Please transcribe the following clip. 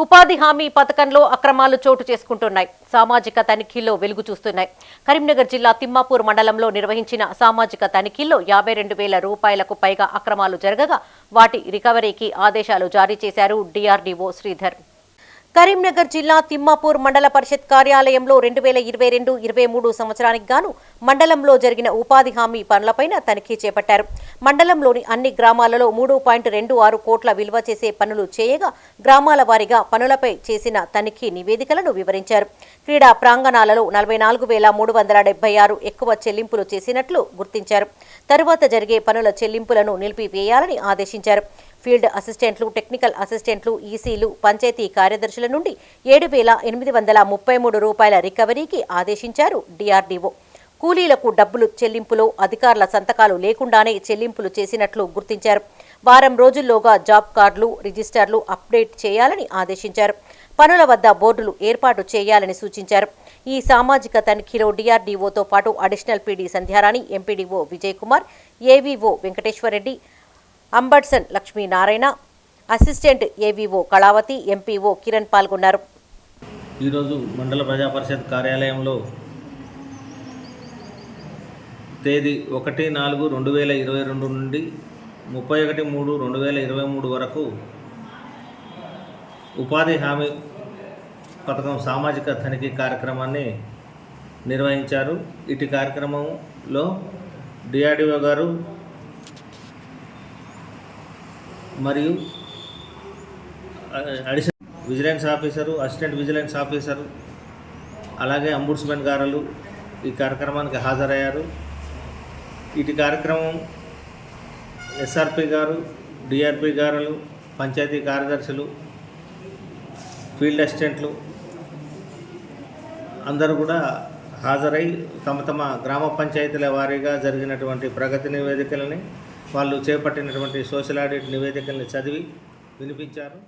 ఉపాధి హామీ పథకంలో అక్రమాలు చోటు చేసుకుంటున్నాయి. సామాజిక తనిఖీల్లో వెలుగు చూస్తున్నాయి. కరీంనగర్ జిల్లా తిమ్మాపూర్ మండలంలో నిర్వహించిన సామాజిక తనిఖీల్లో యాభై రెండు వేల రూపాయలకు పైగా అక్రమాలు జరగగా వాటి రికవరీకి ఆదేశాలు జారీ చేశారు డిఆర్డీఓ శ్రీధర్. కరీంనగర్ జిల్లా తిమ్మాపూర్ మండల పరిషత్ కార్యాలయంలో రెండు వేల ఇరవై రెండు ఇరవై మూడు సంవత్సరానికి గాను మండలంలో జరిగిన ఉపాధి హామీ పనులపైన తనిఖీ చేపట్టారు. మండలంలోని అన్ని గ్రామాలలో మూడు పాయింట్ రెండు ఆరు కోట్ల విలువ చేసే పనులు చేయగా గ్రామాల వారీగా పనులపై చేసిన తనిఖీ నివేదికలను వివరించారు. క్రీడా ప్రాంగణాలలో నలభై నాలుగు వేల మూడు వందల డెబ్బై ఆరు ఎక్కువ చెల్లింపులు చేసినట్లు గుర్తించారు. తరువాత జరిగే పనుల చెల్లింపులను నిలిపివేయాలని ఆదేశించారు. ఫీల్డ్ అసిస్టెంట్లు టెక్నికల్ అసిస్టెంట్లు ఈసీలు పంచాయతీ కార్యదర్శుల నుండి ఏడు వేల ఎనిమిది వందల ముప్పై మూడు రూపాయల రికవరీకి ఆదేశించారు డిఆర్డీఓ. కూలీలకు డబ్బులు చెల్లింపులో అధికారుల సంతకాలు లేకుండానే చెల్లింపులు చేసినట్లు గుర్తించారు. వారం రోజుల్లోగా జాబ్ కార్డులు రిజిస్టర్లు అప్డేట్ చేయాలని ఆదేశించారు. పనుల వద్ద బోర్డులు ఏర్పాటు చేయాలని సూచించారు. ఈ సామాజిక తనిఖీలో డిఆర్డీఓతో పాటు additional PD Sandhyarani MPDO Vijay Kumar AVO Venkateswarareddy ombudsman Lakshminarayana assistant AVO Kalavathi MPO Kiran పాల్గొన్నారు. ఈరోజు మండల ప్రజా పరిషత్ కార్యాలయంలో తేదీ ఒకటి నాలుగు రెండు వేల ఇరవై రెండు నుండి ముప్పై ఒకటి మూడు రెండు వేల ఇరవై మూడు వరకు ఉపాధి హామీ పథకం సామాజిక తనిఖీ కార్యక్రమాన్ని నిర్వహించారు. ఇటు కార్యక్రమంలో డిఆర్డిఓ గారు మరియు additional vigilance officer assistant vigilance officer అలాగే అంబుడ్స్మెన్ గారులు ఈ కార్యక్రమానికి హాజరయ్యారు. ఇటు కార్యక్రమం ఎస్ఆర్పి గారు డిఆర్పి గారులు పంచాయతీ కార్యదర్శులు ఫీల్డ్ అసిస్టెంట్లు అందరూ కూడా హాజరై తమ తమ గ్రామ పంచాయతీల వారీగా జరిగినటువంటి ప్రగతి నివేదికలని వాళ్ళు చేపట్టినటువంటి సోషల్ ఆడిట్ నివేదికల్ని చదివి వినిపించారు.